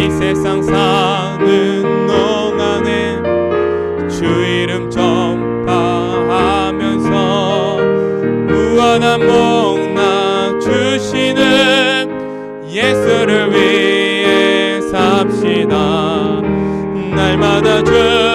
이 세상 사는 동안에 주 이름 전파하면서 무한한 복락 주시는 예수를 위해 삽시다. 날마다 주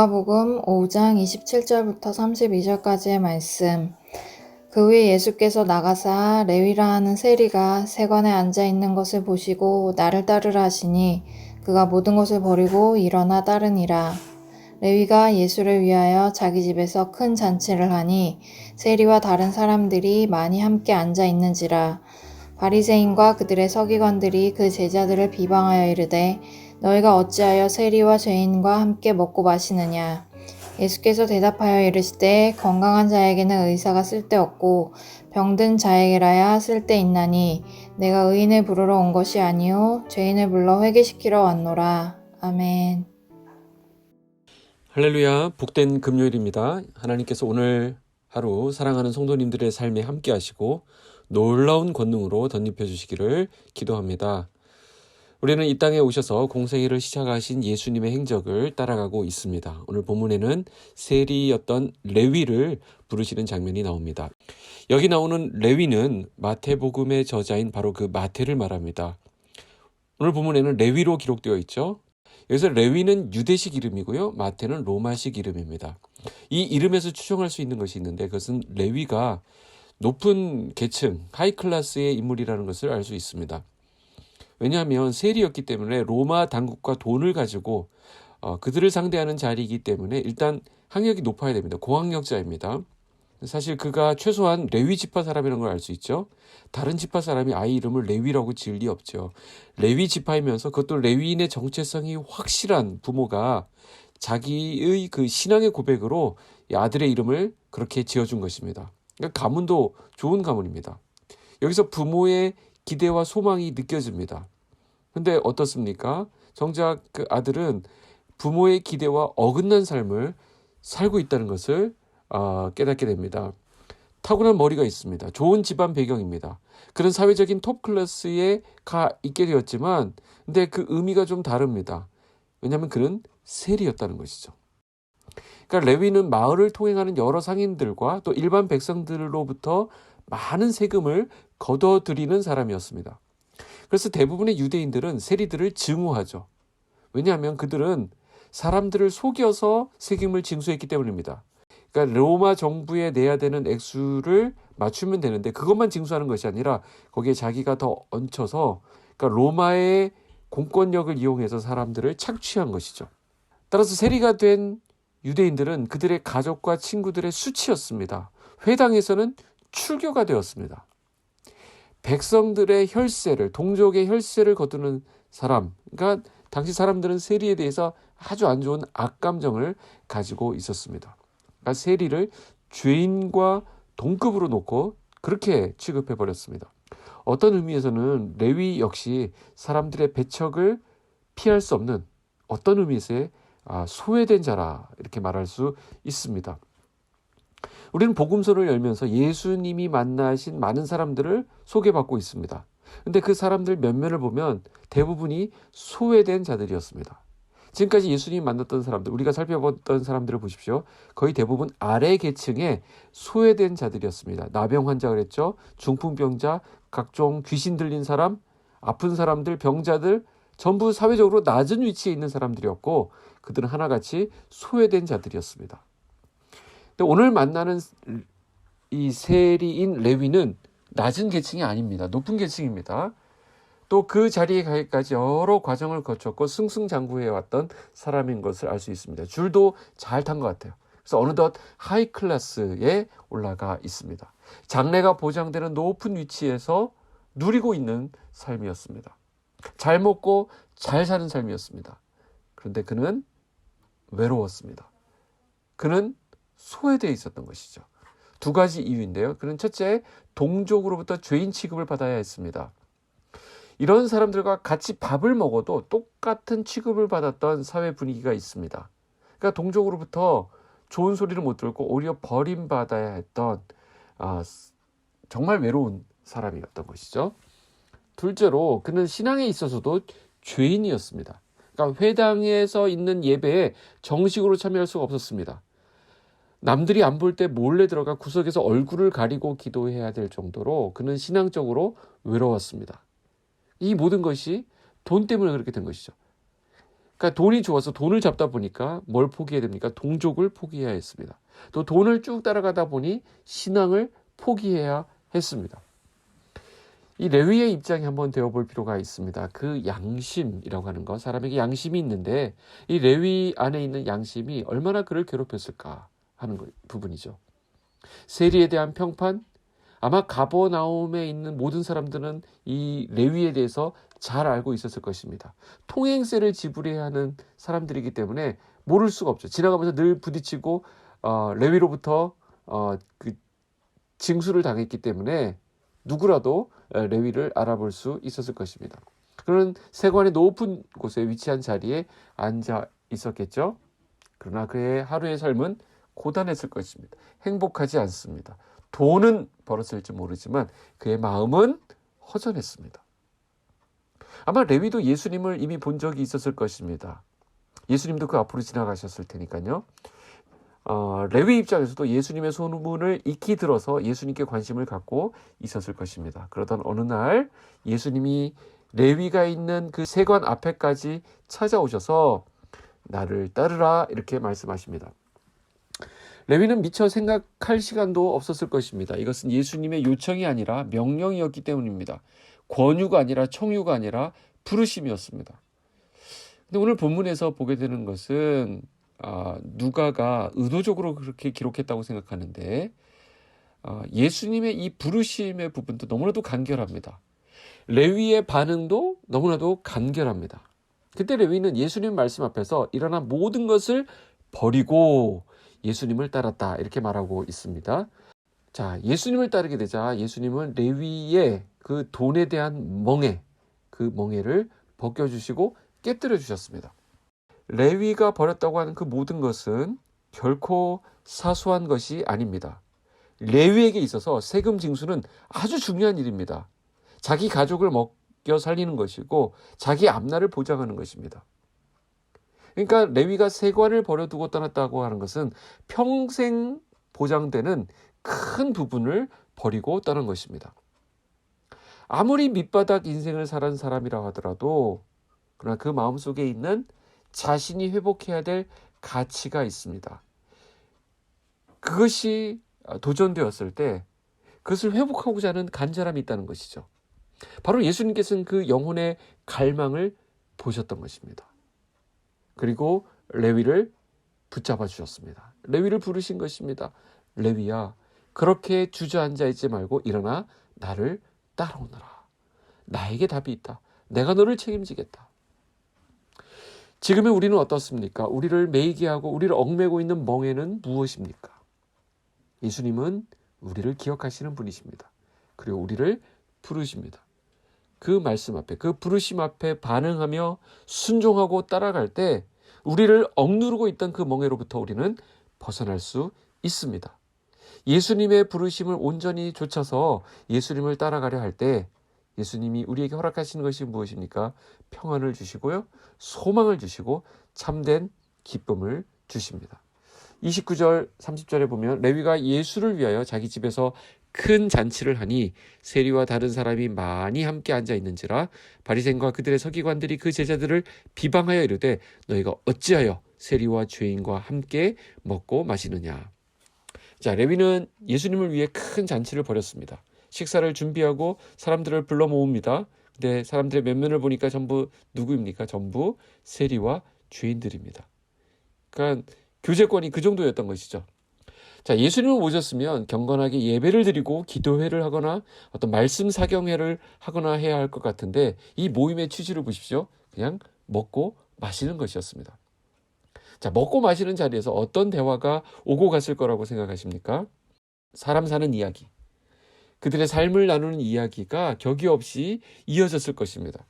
누가복음 5장 27절부터 32절까지의 말씀. 그 후에 예수께서 나가사 레위라 하는 세리가 세관에 앉아 있는 것을 보시고 나를 따르라 하시니 그가 모든 것을 버리고 일어나 따르니라. 레위가 예수를 위하여 자기 집에서 큰 잔치를 하니 세리와 다른 사람들이 많이 함께 앉아 있는지라. 바리새인과 그들의 서기관들이 그 제자들을 비방하여 이르되 너희가 어찌하여 세리와 죄인과 함께 먹고 마시느냐 예수께서 대답하여 이르시되 건강한 자에게는 의사가 쓸데없고 병든 자에게라야 쓸데있나니 내가 의인을 부르러 온 것이 아니요 죄인을 불러 회개시키러 왔노라 아멘 할렐루야, 복된 금요일입니다. 하나님께서 오늘 하루 사랑하는 성도님들의 삶에 함께 하시고 놀라운 권능으로 덧입혀 주시기를 기도합니다. 우리는 이 땅에 오셔서 공생애를 시작하신 예수님의 행적을 따라가고 있습니다. 오늘 본문에는 세리였던 레위를 부르시는 장면이 나옵니다. 여기 나오는 레위는 마태복음의 저자인 바로 그 마태를 말합니다. 오늘 본문에는 레위로 기록되어 있죠. 여기서 레위는 유대식 이름이고요. 마태는 로마식 이름입니다. 이 이름에서 추정할 수 있는 것이 있는데 그것은 레위가 높은 계층, 하이 클래스의 인물이라는 것을 알 수 있습니다. 왜냐하면 세리였기 때문에 로마 당국과 돈을 가지고 어, 그들을 상대하는 자리이기 때문에 일단 학력이 높아야 됩니다. 고학력자입니다. 사실 그가 최소한 레위 지파 사람이라는 걸 알 수 있죠. 다른 지파 사람이 아이 이름을 레위라고 지을 리 없죠. 레위 지파이면서 그것도 레위인의 정체성이 확실한 부모가 자기의 그 신앙의 고백으로 이 아들의 이름을 그렇게 지어준 것입니다. 그러니까 가문도 좋은 가문입니다. 여기서 부모의 기대와 소망이 느껴집니다. 근데 어떻습니까? 정작 그 아들은 부모의 기대와 어긋난 삶을 살고 있다는 것을 어, 깨닫게 됩니다. 타고난 머리가 있습니다. 좋은 집안 배경입니다. 그런 사회적인 톱 클래스에 가 있게 되었지만, 근데 그 의미가 좀 다릅니다. 왜냐하면 그는 세리였다는 것이죠. 그러니까 레위는 마을을 통행하는 여러 상인들과 또 일반 백성들로부터 많은 세금을 걷어들이는 사람이었습니다. 그래서 대부분의 유대인들은 세리들을 증오하죠. 왜냐하면 그들은 사람들을 속여서 세금을 징수했기 때문입니다. 그러니까 로마 정부에 내야 되는 액수를 맞추면 되는데 그것만 징수하는 것이 아니라 거기에 자기가 더 얹혀서 그러니까 로마의 공권력을 이용해서 사람들을 착취한 것이죠. 따라서 세리가 된 유대인들은 그들의 가족과 친구들의 수치였습니다. 회당에서는 출교가 되었습니다. 백성들의 혈세를 동족의 혈세를 거두는 사람, 그러니까 당시 사람들은 세리에 대해서 아주 안 좋은 악감정을 가지고 있었습니다. 그러니까 세리를 죄인과 동급으로 놓고 그렇게 취급해 버렸습니다. 어떤 의미에서는 레위 역시 사람들의 배척을 피할 수 없는 어떤 의미에서의 아, 소외된 자라 이렇게 말할 수 있습니다. 우리는 복음서를 열면서 예수님이 만나신 많은 사람들을 소개받고 있습니다. 근데 그 사람들 면면을 보면 대부분이 소외된 자들이었습니다. 지금까지 예수님 만났던 사람들, 우리가 살펴봤던 사람들을 보십시오. 거의 대부분 아래 계층의 소외된 자들이었습니다. 나병 환자 그랬죠. 중풍병자, 각종 귀신 들린 사람, 아픈 사람들, 병자들, 전부 사회적으로 낮은 위치에 있는 사람들이었고, 그들은 하나같이 소외된 자들이었습니다. 오늘 만나는 이 세리인 레위는 낮은 계층이 아닙니다. 높은 계층입니다. 또 그 자리에 가기까지 여러 과정을 거쳤고 승승장구해 왔던 사람인 것을 알 수 있습니다. 줄도 잘 탄 것 같아요. 그래서 어느덧 하이 클래스에 올라가 있습니다. 장래가 보장되는 높은 위치에서 누리고 있는 삶이었습니다. 잘 먹고 잘 사는 삶이었습니다. 그런데 그는 외로웠습니다. 그는 소외되어 있었던 것이죠. 두 가지 이유인데요. 그는 첫째, 동족으로부터 죄인 취급을 받아야 했습니다. 이런 사람들과 같이 밥을 먹어도 똑같은 취급을 받았던 사회 분위기가 있습니다. 그러니까 동족으로부터 좋은 소리를 못 들고 오히려 버림받아야 했던 아, 정말 외로운 사람이었던 것이죠. 둘째로 그는 신앙에 있어서도 죄인이었습니다. 그러니까 회당에서 있는 예배에 정식으로 참여할 수가 없었습니다. 남들이 안 볼 때 몰래 들어가 구석에서 얼굴을 가리고 기도해야 될 정도로 그는 신앙적으로 외로웠습니다. 이 모든 것이 돈 때문에 그렇게 된 것이죠. 그러니까 돈이 좋아서 돈을 잡다 보니까 뭘 포기해야 됩니까? 동족을 포기해야 했습니다. 또 돈을 쭉 따라가다 보니 신앙을 포기해야 했습니다. 이 레위의 입장이 한번 되어볼 필요가 있습니다. 그 양심이라고 하는 것, 사람에게 양심이 있는데 이 레위 안에 있는 양심이 얼마나 그를 괴롭혔을까 하는 거- 부분이죠. 세리에 대한 평판, 아마 가버나움에 있는 모든 사람들은 이 레위에 대해서 잘 알고 있었을 것입니다. 통행세를 지불해야 하는 사람들이기 때문에 모를 수가 없죠. 지나가면서 늘 부딪히고 어, 레위로부터 어, 그 징수를 당했기 때문에 누구라도 에, 레위를 알아볼 수 있었을 것입니다. 그는 세관의 높은 곳에 위치한 자리에 앉아 있었겠죠. 그러나 그의 하루의 삶은 고단했을 것입니다. 행복하지 않습니다. 돈은 벌었을지 모르지만 그의 마음은 허전했습니다. 아마 레위도 예수님을 이미 본 적이 있었을 것입니다. 예수님도 그 앞으로 지나가셨을 테니까요. 어, 레위 입장에서도 예수님의 소문을 익히 들어서 예수님께 관심을 갖고 있었을 것입니다. 그러던 어느 날 예수님이 레위가 있는 그 세관 앞에까지 찾아오셔서 나를 따르라 이렇게 말씀하십니다. 레위는 미처 생각할 시간도 없었을 것입니다. 이것은 예수님의 요청이 아니라 명령이었기 때문입니다. 권유가 아니라 청유가 아니라 부르심이었습니다. 근데 오늘 본문에서 보게 되는 것은 아, 누가가 의도적으로 그렇게 기록했다고 생각하는데 아, 예수님의 이 부르심의 부분도 너무나도 간결합니다. 레위의 반응도 너무나도 간결합니다. 그때 레위는 예수님 말씀 앞에서 일어난 모든 것을 버리고 예수님을 따랐다 이렇게 말하고 있습니다. 자, 예수님을 따르게 되자 예수님은 레위의 그 돈에 대한 멍해, 그 멍해를 벗겨 주시고 깨뜨려 주셨습니다. 레위가 버렸다고 하는 그 모든 것은 결코 사소한 것이 아닙니다. 레위에게 있어서 세금 징수는 아주 중요한 일입니다. 자기 가족을 먹여 살리는 것이고 자기 앞날을 보장하는 것입니다. 그러니까 레위가 세관을 버려두고 떠났다고 하는 것은 평생 보장되는 큰 부분을 버리고 떠난 것입니다. 아무리 밑바닥 인생을 살은 사람이라 하더라도 그러나 그 마음속에 있는 자신이 회복해야 될 가치가 있습니다. 그것이 도전되었을 때 그것을 회복하고자 하는 간절함이 있다는 것이죠. 바로 예수님께서는 그 영혼의 갈망을 보셨던 것입니다. 그리고 레위를 붙잡아 주셨습니다. 레위를 부르신 것입니다. 레위야, 그렇게 주저앉아 있지 말고 일어나 나를 따라오너라. 나에게 답이 있다. 내가 너를 책임지겠다. 지금의 우리는 어떻습니까? 우리를 매이게 하고 우리를 얽매고 있는 멍에는 무엇입니까? 예수님은 우리를 기억하시는 분이십니다. 그리고 우리를 부르십니다. 그 말씀 앞에, 그 부르심 앞에 반응하며 순종하고 따라갈 때 우리를 억누르고 있던 그 멍에로부터 우리는 벗어날 수 있습니다. 예수님의 부르심을 온전히 좇아서 예수님을 따라가려 할 때 예수님이 우리에게 허락하시는 것이 무엇입니까? 평안을 주시고요. 소망을 주시고 참된 기쁨을 주십니다. 29절 30절에 보면 레위가 예수를 위하여 자기 집에서 큰 잔치를 하니 세리와 다른 사람이 많이 함께 앉아 있는지라 바리새인과 그들의 서기관들이 그 제자들을 비방하여 이르되 너희가 어찌하여 세리와 죄인과 함께 먹고 마시느냐? 자 레위는 예수님을 위해 큰 잔치를 벌였습니다. 식사를 준비하고 사람들을 불러 모읍니다. 근데 사람들의 면면을 보니까 전부 누구입니까? 전부 세리와 죄인들입니다. 그러니까 교제권이 그 정도였던 것이죠 자, 예수님을 모셨으면 경건하게 예배를 드리고 기도회를 하거나 어떤 말씀 사경회를 하거나 해야 할 것 같은데 이 모임의 취지를 보십시오. 그냥 먹고 마시는 것이었습니다. 자, 먹고 마시는 자리에서 어떤 대화가 오고 갔을 거라고 생각하십니까? 사람 사는 이야기. 그들의 삶을 나누는 이야기가 격이 없이 이어졌을 것입니다.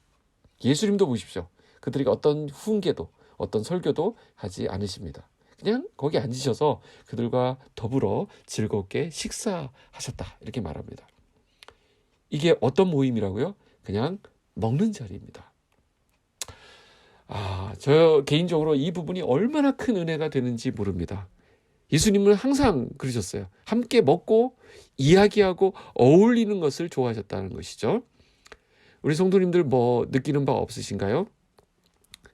예수님도 보십시오. 그들에게 어떤 훈계도, 어떤 설교도 하지 않으십니다. 그냥 거기 앉으셔서 그들과 더불어 즐겁게 식사하셨다. 이렇게 말합니다. 이게 어떤 모임이라고요? 그냥 먹는 자리입니다. 아, 저 개인적으로 이 부분이 얼마나 큰 은혜가 되는지 모릅니다. 예수님은 항상 그러셨어요. 함께 먹고 이야기하고 어울리는 것을 좋아하셨다는 것이죠. 우리 성도님들 뭐 느끼는 바 없으신가요?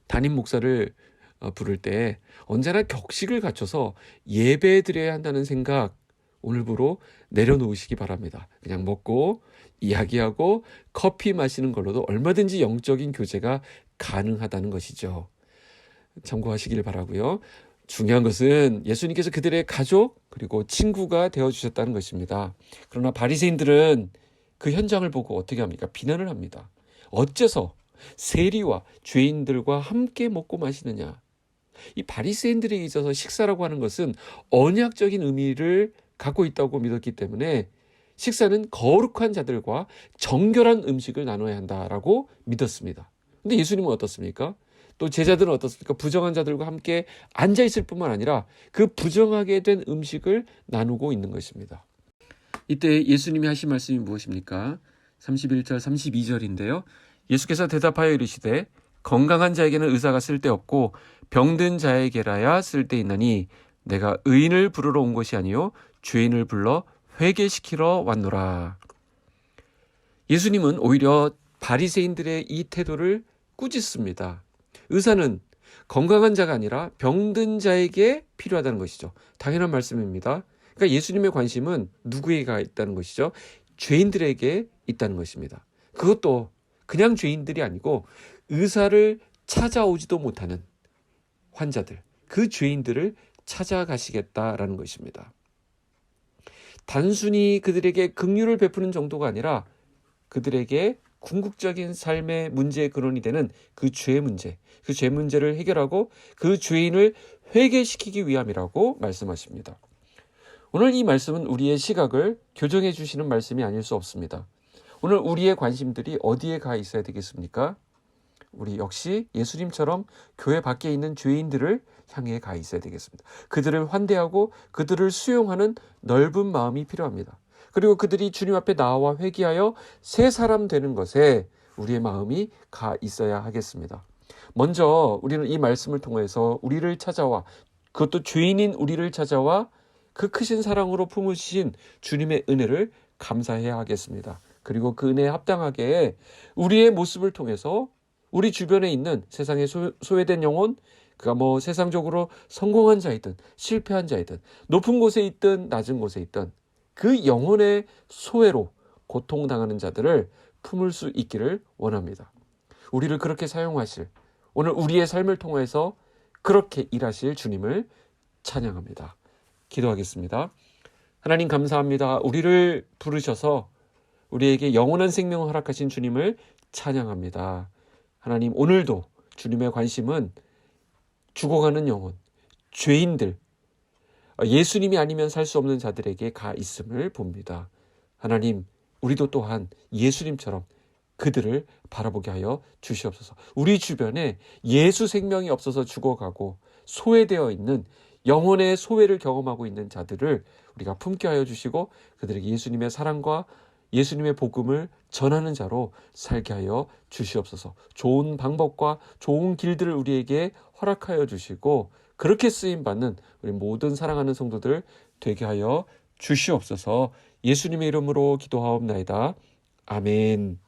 담임 목사를 어, 부를 때 언제나 격식을 갖춰서 예배 드려야 한다는 생각 오늘부로 내려놓으시기 바랍니다. 그냥 먹고 이야기하고 커피 마시는 걸로도 얼마든지 영적인 교제가 가능하다는 것이죠. 참고하시길 바라고요. 중요한 것은 예수님께서 그들의 가족 그리고 친구가 되어 주셨다는 것입니다. 그러나 바리새인들은 그 현장을 보고 어떻게 합니까? 비난을 합니다. 어째서 세리와 죄인들과 함께 먹고 마시느냐? 이 바리새인들에게 있어서 식사라고 하는 것은 언약적인 의미를 갖고 있다고 믿었기 때문에 식사는 거룩한 자들과 정결한 음식을 나눠야 한다라고 믿었습니다. 근데 예수님은 어떻습니까? 또 제자들은 어떻습니까? 부정한 자들과 함께 앉아 있을 뿐만 아니라 그 부정하게 된 음식을 나누고 있는 것입니다. 이때 예수님이 하신 말씀이 무엇입니까? 31절 32절인데요. 예수께서 대답하여 이르시되 건강한 자에게는 의사가 쓸데없고 병든 자에게라야 쓸데 있나니 내가 의인을 부르러 온 것이 아니요 죄인을 불러 회개시키러 왔노라. 예수님은 오히려 바리새인들의 이 태도를 꾸짖습니다. 의사는 건강한 자가 아니라 병든 자에게 필요하다는 것이죠. 당연한 말씀입니다. 그러니까 예수님의 관심은 누구에게 있다는 것이죠? 죄인들에게 있다는 것입니다. 그것도 그냥 죄인들이 아니고 의사를 찾아오지도 못하는 환자들, 그 죄인들을 찾아가시겠다라는 것입니다. 단순히 그들에게 긍휼을 베푸는 정도가 아니라 그들에게 궁극적인 삶의 문제의 근원이 되는 그죄 문제, 그 죄 문제를 해결하고 그 죄인을 회개시키기 위함이라고 말씀하십니다. 오늘 이 말씀은 우리의 시각을 교정해 주시는 말씀이 아닐 수 없습니다. 오늘 우리의 관심들이 어디에 가 있어야 되겠습니까? 우리 역시 예수님처럼 교회 밖에 있는 죄인들을 향해 가 있어야 되겠습니다. 그들을 환대하고 그들을 수용하는 넓은 마음이 필요합니다. 그리고 그들이 주님 앞에 나와 회개하여 새 사람 되는 것에 우리의 마음이 가 있어야 하겠습니다. 먼저 우리는 이 말씀을 통해서 우리를 찾아와 그것도 죄인인 우리를 찾아와 그 크신 사랑으로 품으신 주님의 은혜를 감사해야 하겠습니다. 그리고 그 은혜에 합당하게 우리의 모습을 통해서 우리 주변에 있는 세상에 소, 소외된 영혼, 그가 뭐 세상적으로 성공한 자이든 실패한 자이든 높은 곳에 있든 낮은 곳에 있든 그 영혼의 소외로 고통당하는 자들을 품을 수 있기를 원합니다. 우리를 그렇게 사용하실 오늘 우리의 삶을 통해서 그렇게 일하실 주님을 찬양합니다. 기도하겠습니다. 하나님 감사합니다. 우리를 부르셔서 우리에게 영원한 생명을 허락하신 주님을 찬양합니다. 하나님 오늘도 주님의 관심은 죽어가는 영혼, 죄인들, 예수님이 아니면 살 수 없는 자들에게 가 있음을 봅니다. 하나님, 우리도 또한 예수님처럼 그들을 바라보게 하여 주시옵소서. 우리 주변에 예수 생명이 없어서 죽어가고 소외되어 있는 영혼의 소외를 경험하고 있는 자들을 우리가 품게 하여 주시고 그들에게 예수님의 사랑과 예수님의 복음을 전하는 자로 살게 하여 주시옵소서. 좋은 방법과 좋은 길들을 우리에게 허락하여 주시고 그렇게 쓰임 받는 우리 모든 사랑하는 성도들 되게 하여 주시옵소서. 예수님의 이름으로 기도하옵나이다. 아멘.